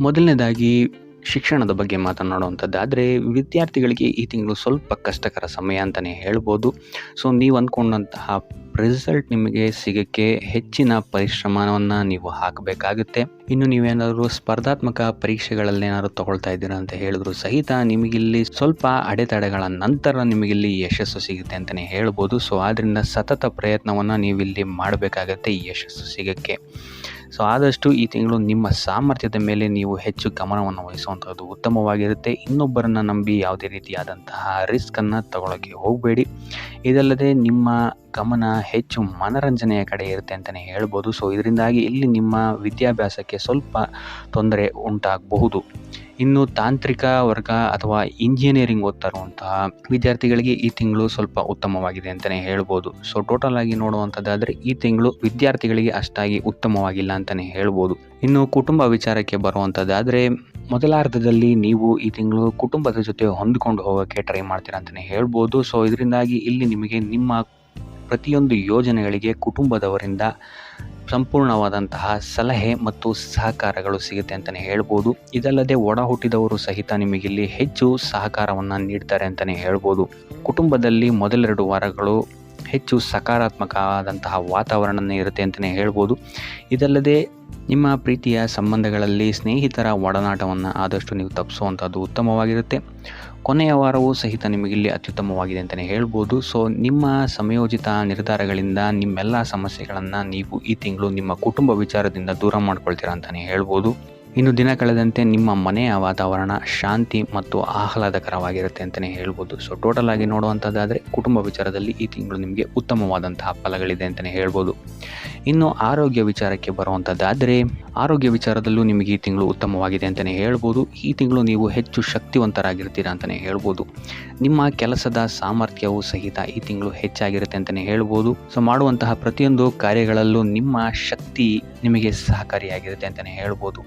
ಮೊದಲನೇದಾಗಿ ಶಿಕ್ಷಣದ ಬಗ್ಗೆ ಮಾತನಾಡುವಂಥದ್ದಾದರೆ ವಿದ್ಯಾರ್ಥಿಗಳಿಗೆ ಈ ತಿಂಗಳು ಸ್ವಲ್ಪ ಕಷ್ಟಕರ ಸಮಯ ಅಂತಲೇ ಹೇಳ್ಬೋದು. ಸೊ ನೀವು ಅಂದ್ಕೊಂಡಂತಹ ರಿಸಲ್ಟ್ ನಿಮಗೆ ಸಿಗೋಕ್ಕೆ ಹೆಚ್ಚಿನ ಪರಿಶ್ರಮವನ್ನು ನೀವು ಹಾಕಬೇಕಾಗುತ್ತೆ. ಇನ್ನು ನೀವೇನಾದರೂ ಸ್ಪರ್ಧಾತ್ಮಕ ಪರೀಕ್ಷೆಗಳಲ್ಲೇನಾದ್ರು ತಗೊಳ್ತಾ ಇದ್ದೀರಾ ಅಂತ ಹೇಳಿದ್ರು ಸಹಿತ ನಿಮಗಿಲ್ಲಿ ಸ್ವಲ್ಪ ಅಡೆತಡೆಗಳ ನಂತರ ನಿಮಗಿಲ್ಲಿ ಯಶಸ್ಸು ಸಿಗುತ್ತೆ ಅಂತಲೇ ಹೇಳ್ಬೋದು. ಸೊ ಆದ್ದರಿಂದ ಸತತ ಪ್ರಯತ್ನವನ್ನು ನೀವಿಲ್ಲಿ ಮಾಡಬೇಕಾಗತ್ತೆ ಯಶಸ್ಸು ಸಿಗೋಕ್ಕೆ. ಸೊ ಆದಷ್ಟು ಈ ತಿಂಗಳು ನಿಮ್ಮ ಸಾಮರ್ಥ್ಯದ ಮೇಲೆ ನೀವು ಹೆಚ್ಚು ಗಮನವನ್ನು ವಹಿಸುವಂಥದ್ದು ಉತ್ತಮವಾಗಿರುತ್ತೆ. ಇನ್ನೊಬ್ಬರನ್ನು ನಂಬಿ ಯಾವುದೇ ರೀತಿಯಾದಂತಹ ರಿಸ್ಕನ್ನು ತಗೊಳ್ಳೋಕ್ಕೆ ಹೋಗಬೇಡಿ. ಇದಲ್ಲದೆ ನಿಮ್ಮ ಗಮನ ಹೆಚ್ಚು ಮನರಂಜನೆಯ ಕಡೆ ಇರುತ್ತೆ ಅಂತಲೇ ಹೇಳ್ಬೋದು. ಸೊ ಇದರಿಂದಾಗಿ ಇಲ್ಲಿ ನಿಮ್ಮ ವಿದ್ಯಾಭ್ಯಾಸಕ್ಕೆ ಸ್ವಲ್ಪ ತೊಂದರೆ ಉಂಟಾಗಬಹುದು. ಇನ್ನು ತಾಂತ್ರಿಕ ವರ್ಗ ಅಥವಾ ಇಂಜಿನಿಯರಿಂಗ್ ಓದ್ತಾ ಇರುವಂತಹ ವಿದ್ಯಾರ್ಥಿಗಳಿಗೆ ಈ ತಿಂಗಳು ಸ್ವಲ್ಪ ಉತ್ತಮವಾಗಿದೆ ಅಂತಲೇ ಹೇಳ್ಬೋದು. ಸೊ ಟೋಟಲ್ ಆಗಿ ನೋಡುವಂಥದ್ದಾದರೆ ಈ ತಿಂಗಳು ವಿದ್ಯಾರ್ಥಿಗಳಿಗೆ ಅಷ್ಟಾಗಿ ಉತ್ತಮವಾಗಿಲ್ಲ ಅಂತಲೇ ಹೇಳ್ಬೋದು. ಇನ್ನು ಕುಟುಂಬ ವಿಚಾರಕ್ಕೆ ಬರುವಂಥದ್ದಾದರೆ ಮೊದಲಾರ್ಧದಲ್ಲಿ ನೀವು ಈ ತಿಂಗಳು ಕುಟುಂಬದ ಜೊತೆ ಹೊಂದಿಕೊಂಡು ಹೋಗೋಕ್ಕೆ ಟ್ರೈ ಮಾಡ್ತೀರಾ ಅಂತಲೇ ಹೇಳ್ಬೋದು. ಸೊ ಇದರಿಂದಾಗಿ ಇಲ್ಲಿ ನಿಮಗೆ ನಿಮ್ಮ ಪ್ರತಿಯೊಂದು ಯೋಜನೆಗಳಿಗೆ ಕುಟುಂಬದವರಿಂದ ಸಂಪೂರ್ಣವಾದಂತಹ ಸಲಹೆ ಮತ್ತು ಸಹಕಾರಗಳು ಸಿಗುತ್ತೆ ಅಂತಲೇ ಹೇಳ್ಬೋದು. ಇದಲ್ಲದೆ ಒಡ ಹುಟ್ಟಿದವರು ಸಹಿತ ನಿಮಗಿಲ್ಲಿ ಹೆಚ್ಚು ಸಹಕಾರವನ್ನು ನೀಡ್ತಾರೆ ಅಂತಲೇ ಹೇಳ್ಬೋದು. ಕುಟುಂಬದಲ್ಲಿ ಮೊದಲೆರಡು ವಾರಗಳು ಹೆಚ್ಚು ಸಕಾರಾತ್ಮಕವಾದಂತಹ ವಾತಾವರಣ ಇರುತ್ತೆ ಅಂತಲೇ ಹೇಳ್ಬೋದು. ಇದಲ್ಲದೆ ನಿಮ್ಮ ಪ್ರೀತಿಯ ಸಂಬಂಧಗಳಲ್ಲಿ ಸ್ನೇಹಿತರ ಒಡನಾಟವನ್ನು ಆದಷ್ಟು ನೀವು ತಪ್ಪಿಸುವಂಥದ್ದು ಉತ್ತಮವಾಗಿರುತ್ತೆ. ಕೊನೆಯ ವಾರವೂ ಸಹಿತ ನಿಮಗಿಲ್ಲಿ ಅತ್ಯುತ್ತಮವಾಗಿದೆ ಅಂತಲೇ ಹೇಳ್ಬೋದು. ಸೊ ನಿಮ್ಮ ಸಮಯೋಚಿತ ನಿರ್ಧಾರಗಳಿಂದ ನಿಮ್ಮೆಲ್ಲ ಸಮಸ್ಯೆಗಳನ್ನು ನೀವು ಈ ತಿಂಗಳು ನಿಮ್ಮ ಕುಟುಂಬ ವಿಚಾರದಿಂದ ದೂರ ಮಾಡ್ಕೊಳ್ತೀರಾ ಅಂತಲೇ ಹೇಳ್ಬೋದು. ಇನ್ನು ದಿನ ಕಳೆದಂತೆ ನಿಮ್ಮ ಮನೆಯ ವಾತಾವರಣ ಶಾಂತಿ ಮತ್ತು ಆಹ್ಲಾದಕರವಾಗಿರುತ್ತೆ ಅಂತಲೇ ಹೇಳ್ಬೋದು. ಸೊ ಟೋಟಲ್ ಆಗಿ ನೋಡುವಂಥದ್ದಾದರೆ ಕುಟುಂಬ ವಿಚಾರದಲ್ಲಿ ಈ ತಿಂಗಳು ನಿಮಗೆ ಉತ್ತಮವಾದಂತಹ ಫಲಗಳಿದೆ ಅಂತಲೇ ಹೇಳ್ಬೋದು. ಇನ್ನು ಆರೋಗ್ಯ ವಿಚಾರಕ್ಕೆ ಬರುವಂಥದ್ದಾದರೆ ಆರೋಗ್ಯ ವಿಚಾರದಲ್ಲೂ ನಿಮಗೆ ಈ ತಿಂಗಳು ಉತ್ತಮವಾಗಿದೆ ಅಂತಲೇ ಹೇಳ್ಬೋದು. ಈ ತಿಂಗಳು ನೀವು ಹೆಚ್ಚು ಶಕ್ತಿವಂತರಾಗಿರ್ತೀರ ಅಂತಲೇ ಹೇಳ್ಬೋದು. ನಿಮ್ಮ ಕೆಲಸದ ಸಾಮರ್ಥ್ಯವು ಸಹಿತ ಈ ತಿಂಗಳು ಹೆಚ್ಚಾಗಿರುತ್ತೆ ಅಂತಲೇ ಹೇಳ್ಬೋದು. ಸೊ ಮಾಡುವಂತಹ ಪ್ರತಿಯೊಂದು ಕಾರ್ಯಗಳಲ್ಲೂ ನಿಮ್ಮ ಶಕ್ತಿ ನಿಮಗೆ ಸಹಕಾರಿಯಾಗಿರುತ್ತೆ ಅಂತಲೇ ಹೇಳ್ಬೋದು.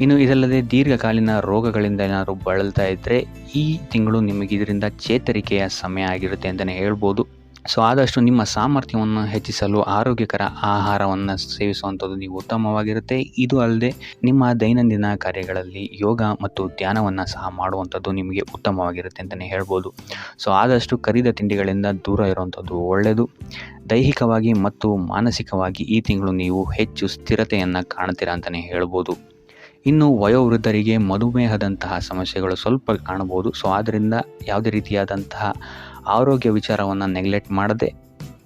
ಇನ್ನು ಇದಲ್ಲದೆ ದೀರ್ಘಕಾಲೀನ ರೋಗಗಳಿಂದ ಏನಾದರೂ ಬಳಲ್ತಾ ಇದ್ದರೆ ಈ ತಿಂಗಳು ನಿಮಗೆ ಇದರಿಂದ ಚೇತರಿಕೆಯ ಸಮಯ ಆಗಿರುತ್ತೆ ಅಂತಲೇ ಹೇಳ್ಬೋದು. ಸೊ ಆದಷ್ಟು ನಿಮ್ಮ ಸಾಮರ್ಥ್ಯವನ್ನು ಹೆಚ್ಚಿಸಲು ಆರೋಗ್ಯಕರ ಆಹಾರವನ್ನು ಸೇವಿಸುವಂಥದ್ದು ನೀವು ಉತ್ತಮವಾಗಿರುತ್ತೆ. ಇದು ಅಲ್ಲದೆ ನಿಮ್ಮ ದೈನಂದಿನ ಕಾರ್ಯಗಳಲ್ಲಿ ಯೋಗ ಮತ್ತು ಧ್ಯಾನವನ್ನು ಸಹ ಮಾಡುವಂಥದ್ದು ನಿಮಗೆ ಉತ್ತಮವಾಗಿರುತ್ತೆ ಅಂತಲೇ ಹೇಳ್ಬೋದು. ಸೊ ಆದಷ್ಟು ಕರಿದ ತಿಂಡಿಗಳಿಂದ ದೂರ ಇರುವಂಥದ್ದು ಒಳ್ಳೆಯದು. ದೈಹಿಕವಾಗಿ ಮತ್ತು ಮಾನಸಿಕವಾಗಿ ಈ ತಿಂಗಳು ನೀವು ಹೆಚ್ಚು ಸ್ಥಿರತೆಯನ್ನು ಕಾಣ್ತೀರಾ ಅಂತಲೇ ಹೇಳ್ಬೋದು. ಇನ್ನು ವಯೋವೃದ್ಧರಿಗೆ ಮಧುಮೇಹದಂತಹ ಸಮಸ್ಯೆಗಳು ಸ್ವಲ್ಪ ಕಾಣಬಹುದು. ಸೊ ಆದ್ದರಿಂದ ಯಾವುದೇ ರೀತಿಯಾದಂತಹ ಆರೋಗ್ಯ ವಿಚಾರವನ್ನು ನೆಗ್ಲೆಕ್ಟ್ ಮಾಡದೆ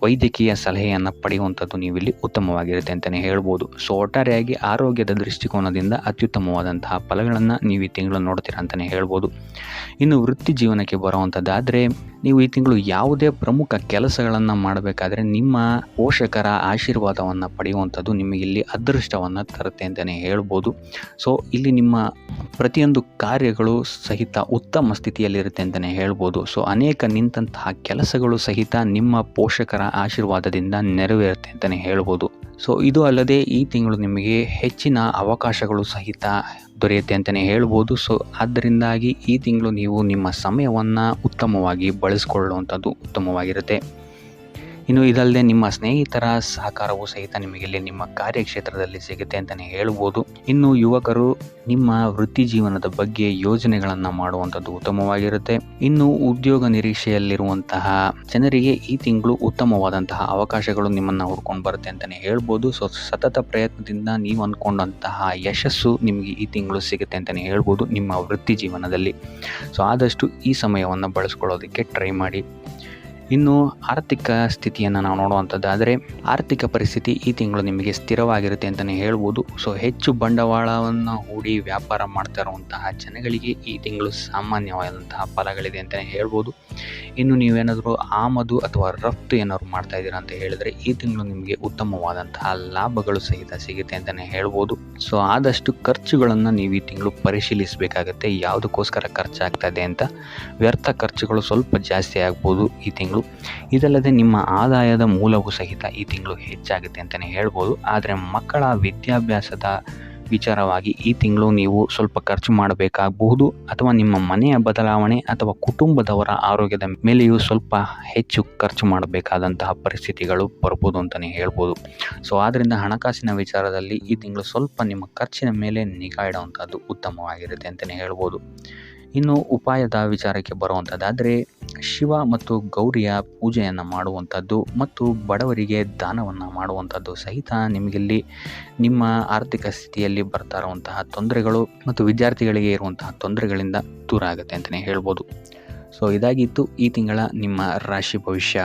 ವೈದ್ಯಕೀಯ ಸಲಹೆಯನ್ನು ಪಡೆಯುವಂಥದ್ದು ನೀವಿಲ್ಲಿ ಉತ್ತಮವಾಗಿರುತ್ತೆ ಅಂತಲೇ ಹೇಳ್ಬೋದು. ಸೊ ಒಟ್ಟಾರೆಯಾಗಿ ಆರೋಗ್ಯದ ದೃಷ್ಟಿಕೋನದಿಂದ ಅತ್ಯುತ್ತಮವಾದಂತಹ ಫಲಗಳನ್ನು ನೀವು ಈ ತಿಂಗಳು ನೋಡ್ತೀರ ಅಂತಲೇ ಹೇಳ್ಬೋದು. ಇನ್ನು ವೃತ್ತಿ ಜೀವನಕ್ಕೆ ಬರುವಂಥದ್ದಾದರೆ ನೀವು ಈ ತಿಂಗಳು ಯಾವುದೇ ಪ್ರಮುಖ ಕೆಲಸಗಳನ್ನು ಮಾಡಬೇಕಾದ್ರೆ ನಿಮ್ಮ ಪೋಷಕರ ಆಶೀರ್ವಾದವನ್ನು ಪಡೆಯುವಂಥದ್ದು ನಿಮಗೆ ಇಲ್ಲಿ ಅದೃಷ್ಟವನ್ನು ತರುತ್ತೆ ಅಂತಲೇ ಹೇಳ್ಬೋದು. ಸೊ ಇಲ್ಲಿ ನಿಮ್ಮ ಪ್ರತಿಯೊಂದು ಕಾರ್ಯಗಳು ಸಹಿತ ಉತ್ತಮ ಸ್ಥಿತಿಯಲ್ಲಿರುತ್ತೆ ಅಂತಲೇ ಹೇಳ್ಬೋದು. ಸೊ ಅನೇಕ ನಿಂತಹ ಕೆಲಸಗಳು ಸಹಿತ ನಿಮ್ಮ ಪೋಷಕರ ಆಶೀರ್ವಾದದಿಂದ ನೆರವೇರುತ್ತೆ ಅಂತಲೇ ಹೇಳ್ಬೋದು. ಸೊ ಇದು ಅಲ್ಲದೆ ಈ ತಿಂಗಳು ನಿಮಗೆ ಹೆಚ್ಚಿನ ಅವಕಾಶಗಳು ಸಹಿತ ದೊರೆಯುತ್ತೆ ಅಂತಲೇ ಹೇಳ್ಬೋದು. ಸೊ ಆದ್ದರಿಂದಾಗಿ ಈ ತಿಂಗಳು ನೀವು ನಿಮ್ಮ ಸಮಯವನ್ನು ಉತ್ತಮವಾಗಿ ಬಳಸಿಕೊಳ್ಳುವಂಥದ್ದು ಉತ್ತಮವಾಗಿರುತ್ತೆ. ಇನ್ನು ಇದಲ್ಲದೆ ನಿಮ್ಮ ಸ್ನೇಹಿತರ ಸಹಕಾರವು ಸಹಿತ ನಿಮಗೆ ಇಲ್ಲಿ ನಿಮ್ಮ ಕಾರ್ಯಕ್ಷೇತ್ರದಲ್ಲಿ ಸಿಗುತ್ತೆ ಅಂತಲೇ ಹೇಳ್ಬೋದು. ಇನ್ನು ಯುವಕರು ನಿಮ್ಮ ವೃತ್ತಿ ಜೀವನದ ಬಗ್ಗೆ ಯೋಜನೆಗಳನ್ನು ಮಾಡುವಂಥದ್ದು ಉತ್ತಮವಾಗಿರುತ್ತೆ. ಇನ್ನು ಉದ್ಯೋಗ ನಿರೀಕ್ಷೆಯಲ್ಲಿರುವಂತಹ ಜನರಿಗೆ ಈ ತಿಂಗಳು ಉತ್ತಮವಾದಂತಹ ಅವಕಾಶಗಳು ನಿಮ್ಮನ್ನು ಹುಡ್ಕೊಂಡು ಬರುತ್ತೆ ಅಂತಲೇ ಹೇಳ್ಬೋದು. ಸೊ ಸತತ ಪ್ರಯತ್ನದಿಂದ ನೀವು ಅಂದ್ಕೊಂಡಂತಹ ಯಶಸ್ಸು ನಿಮಗೆ ಈ ತಿಂಗಳು ಸಿಗುತ್ತೆ ಅಂತಲೇ ಹೇಳ್ಬೋದು ನಿಮ್ಮ ವೃತ್ತಿ ಜೀವನದಲ್ಲಿ. ಸೊ ಆದಷ್ಟು ಈ ಸಮಯವನ್ನು ಬಳಸ್ಕೊಳ್ಳೋದಕ್ಕೆ ಟ್ರೈ ಮಾಡಿ. ಇನ್ನು ಆರ್ಥಿಕ ಸ್ಥಿತಿಯನ್ನು ನಾವು ನೋಡುವಂಥದ್ದಾದರೆ ಆರ್ಥಿಕ ಪರಿಸ್ಥಿತಿ ಈ ತಿಂಗಳು ನಿಮಗೆ ಸ್ಥಿರವಾಗಿರುತ್ತೆ ಅಂತಲೇ ಹೇಳ್ಬೋದು. ಸೊ ಹೆಚ್ಚು ಬಂಡವಾಳವನ್ನು ಹೂಡಿ ವ್ಯಾಪಾರ ಮಾಡ್ತಾ ಇರುವಂತಹ ಜನಗಳಿಗೆ ಈ ತಿಂಗಳು ಸಾಮಾನ್ಯವಾದಂತಹ ಫಲಗಳಿದೆ ಅಂತಲೇ ಹೇಳ್ಬೋದು. ಇನ್ನು ನೀವೇನಾದರೂ ಆಮದು ಅಥವಾ ರಫ್ತು ಏನಾದ್ರು ಮಾಡ್ತಾ ಅಂತ ಹೇಳಿದರೆ ಈ ತಿಂಗಳು ನಿಮಗೆ ಉತ್ತಮವಾದಂತಹ ಲಾಭಗಳು ಸಹಿತ ಸಿಗುತ್ತೆ ಅಂತಲೇ ಹೇಳ್ಬೋದು. ಸೊ ಆದಷ್ಟು ಖರ್ಚುಗಳನ್ನು ನೀವು ಈ ತಿಂಗಳು ಪರಿಶೀಲಿಸಬೇಕಾಗತ್ತೆ. ಯಾವುದಕ್ಕೋಸ್ಕರ ಖರ್ಚಾಗ್ತಾ ಇದೆ ಅಂತ. ವ್ಯರ್ಥ ಖರ್ಚುಗಳು ಸ್ವಲ್ಪ ಜಾಸ್ತಿ ಆಗ್ಬೋದು ಈ ತಿಂಗಳು. ಇದಲ್ಲದೆ ನಿಮ್ಮ ಆದಾಯದ ಮೂಲವೂ ಸಹಿತ ಈ ತಿಂಗಳು ಹೆಚ್ಚಾಗುತ್ತೆ ಅಂತಲೇ ಹೇಳ್ಬೋದು. ಆದರೆ ಮಕ್ಕಳ ವಿದ್ಯಾಭ್ಯಾಸದ ವಿಚಾರವಾಗಿ ಈ ತಿಂಗಳು ನೀವು ಸ್ವಲ್ಪ ಖರ್ಚು ಮಾಡಬೇಕಾಗಬಹುದು ಅಥವಾ ನಿಮ್ಮ ಮನೆಯ ಬದಲಾವಣೆ ಅಥವಾ ಕುಟುಂಬದವರ ಆರೋಗ್ಯದ ಮೇಲೆಯೂ ಸ್ವಲ್ಪ ಹೆಚ್ಚು ಖರ್ಚು ಮಾಡಬೇಕಾದಂತಹ ಪರಿಸ್ಥಿತಿಗಳು ಬರ್ಬೋದು ಅಂತಲೇ ಹೇಳ್ಬೋದು. ಸೊ ಆದ್ದರಿಂದ ಹಣಕಾಸಿನ ವಿಚಾರದಲ್ಲಿ ಈ ತಿಂಗಳು ಸ್ವಲ್ಪ ನಿಮ್ಮ ಖರ್ಚಿನ ಮೇಲೆ ನಿಗಾ ಇಡುವಂಥದ್ದು ಉತ್ತಮವಾಗಿರುತ್ತೆ ಅಂತಲೇ ಹೇಳ್ಬೋದು. ಇನ್ನು ಉಪಾಯದ ವಿಚಾರಕ್ಕೆ ಬರುವಂಥದ್ದಾದರೆ ಶಿವ ಮತ್ತು ಗೌರಿಯ ಪೂಜೆಯನ್ನು ಮಾಡುವಂಥದ್ದು ಮತ್ತು ಬಡವರಿಗೆ ದಾನವನ್ನು ಮಾಡುವಂಥದ್ದು ಸಹಿತ ನಿಮಗಿಲ್ಲಿ ನಿಮ್ಮ ಆರ್ಥಿಕ ಸ್ಥಿತಿಯಲ್ಲಿ ಬರ್ತಾ ಇರುವಂತಹ ತೊಂದರೆಗಳು ಮತ್ತು ವಿದ್ಯಾರ್ಥಿಗಳಿಗೆ ಇರುವಂತಹ ತೊಂದರೆಗಳಿಂದ ದೂರ ಆಗುತ್ತೆ ಅಂತಲೇ ಹೇಳ್ಬೋದು. ಸೊ ಇದಾಗಿತ್ತು ಈ ತಿಂಗಳ ನಿಮ್ಮ ರಾಶಿ ಭವಿಷ್ಯ.